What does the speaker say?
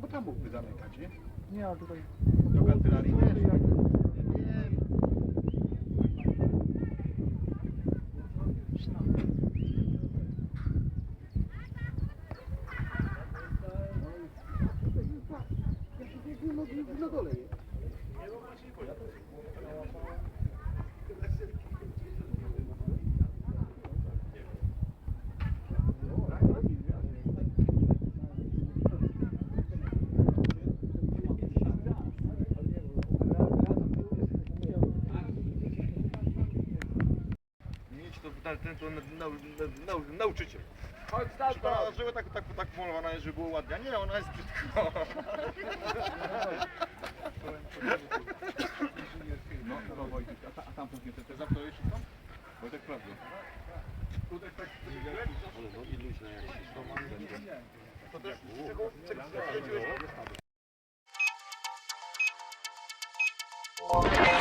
Bo tam mógłby zamykać, nie? Nie, ale tutaj... Do kantynarii nie. Na dole jest. To ten, ten to nau, nau, nauczyciel. Chodź, Szkoda, żeby tak, tak, tak malowana jest, żeby było ładnie. A nie, ona jest brzydko. No, no Wojtek, a, ta, a tam później te, te zamknąłeś wszystko? Wojtek prawda. Tutaj tak... Ale nogi luźne jak się To też czego, czego, czego,